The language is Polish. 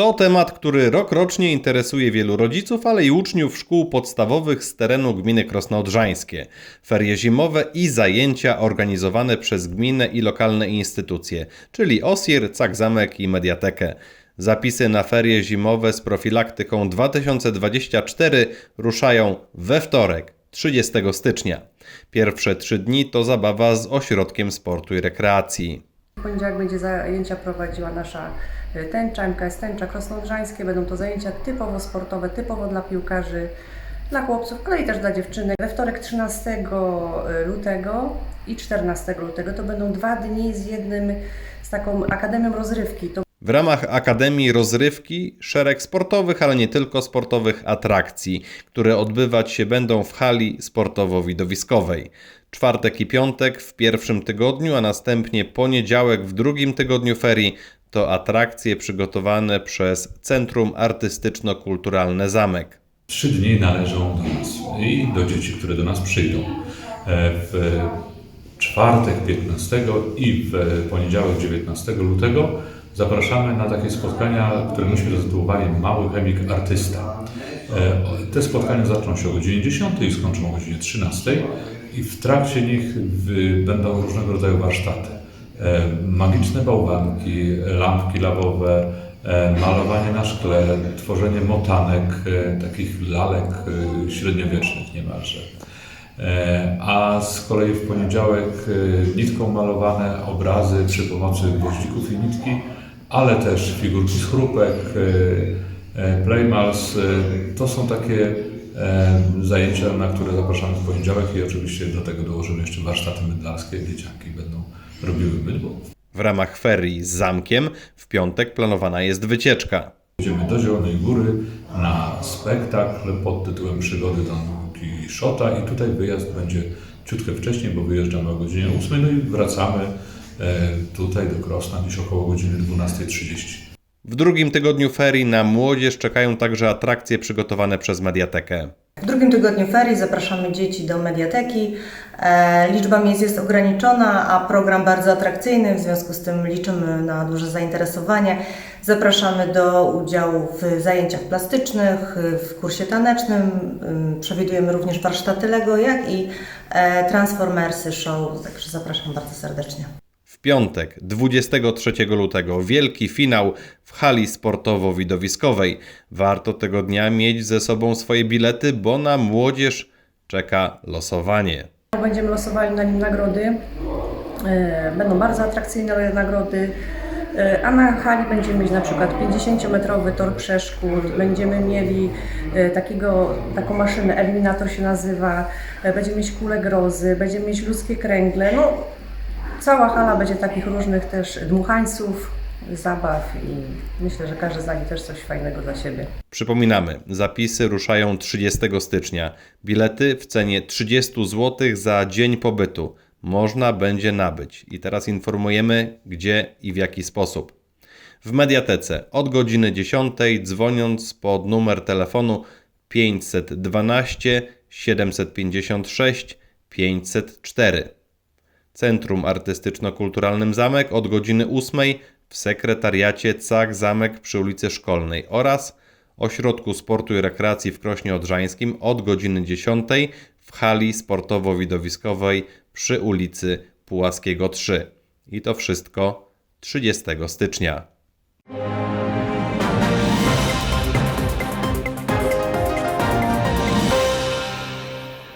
To temat, który rokrocznie interesuje wielu rodziców, ale i uczniów szkół podstawowych z terenu gminy Krosno-Odrzańskie. Ferie zimowe i zajęcia organizowane przez gminę i lokalne instytucje, czyli OSIR, Cak Zamek i Mediatekę. Zapisy na ferie zimowe z profilaktyką 2024 ruszają we wtorek, 30 stycznia. Pierwsze trzy dni to zabawa z ośrodkiem sportu i rekreacji. W poniedziałek będzie zajęcia prowadziła nasza y, tęcza, MKS Tęcza Krosno-Odrzańskie. Będą to zajęcia typowo sportowe, typowo dla piłkarzy, dla chłopców, ale i też dla dziewczynek. We wtorek 13 lutego i 14 lutego to będą dwa dni z jednym, z taką Akademią Rozrywki. To W ramach Akademii Rozrywki szereg sportowych, ale nie tylko sportowych atrakcji, które odbywać się będą w hali sportowo-widowiskowej. Czwartek i piątek w pierwszym tygodniu, a następnie poniedziałek w drugim tygodniu ferii to atrakcje przygotowane przez Centrum Artystyczno-Kulturalne Zamek. Trzy dni należą do nas i do dzieci, które do nas przyjdą. E, W czwartek 15 i w poniedziałek 19 lutego zapraszamy na takie spotkania, które myśmy zatytułowali Mały Chemik Artysta. E, Te spotkania zaczną się o godzinie 10 i skończą o godzinie 13 i w trakcie nich będą różnego rodzaju warsztaty. E, Magiczne bałwanki, lampki lawowe, e, malowanie na szkle, tworzenie motanek, takich lalek średniowiecznych niemalże. A z kolei w poniedziałek nitką malowane obrazy przy pomocy gwoździków i nitki, ale też figurki z chrupek, e, e, playmals. e, To są takie zajęcia, na które zapraszamy w poniedziałek i oczywiście do tego dołożymy jeszcze warsztaty mydlarskie. Dzieciaki będą robiły mydło. W ramach ferii z zamkiem w piątek planowana jest wycieczka. Jedziemy do Zielonej Góry na spektakl pod tytułem Przygody Don Quixota i tutaj wyjazd będzie ciutkę wcześniej, bo wyjeżdżamy o godzinie 8 no i wracamy tutaj do Krosna gdzieś około godziny 12.30. W drugim tygodniu ferii na młodzież czekają także atrakcje przygotowane przez Mediatekę. W drugim tygodniu ferii zapraszamy dzieci do mediateki. E, liczba miejsc jest ograniczona, a program bardzo atrakcyjny, w związku z tym liczymy na duże zainteresowanie. Zapraszamy do udziału w zajęciach plastycznych, w kursie tanecznym. Ym, Przewidujemy również warsztaty Lego, jak i e, Transformersy Show, także zapraszam bardzo serdecznie. W piątek, 23 lutego, wielki finał w hali sportowo-widowiskowej. Warto tego dnia mieć ze sobą swoje bilety, bo na młodzież czeka losowanie. będziemy losowali na nim nagrody. E, Będą bardzo atrakcyjne nagrody. E, A na hali będziemy mieć na przykład 50-metrowy tor przeszkód, będziemy mieli e, takiego, taką maszynę, eliminator się nazywa, będziemy mieć kulę grozy, będziemy mieć ludzkie kręgle. No, cała hala będzie takich różnych też dmuchańców, zabaw i myślę, że każdy znajdzie też coś fajnego dla siebie. Przypominamy, zapisy ruszają 30 stycznia. Bilety w cenie 30 zł za dzień pobytu można będzie nabyć. I teraz informujemy, gdzie i w jaki sposób. W mediatece od godziny 10 dzwoniąc pod numer telefonu 512 756 504. Centrum Artystyczno-Kulturalnym Zamek od godziny 8 w sekretariacie CAK Zamek przy ulicy Szkolnej oraz Ośrodku Sportu i Rekreacji w Krośnie Odrzańskim od godziny 10 w hali sportowo-widowiskowej przy ulicy Pułaskiego 3. I to wszystko 30 stycznia.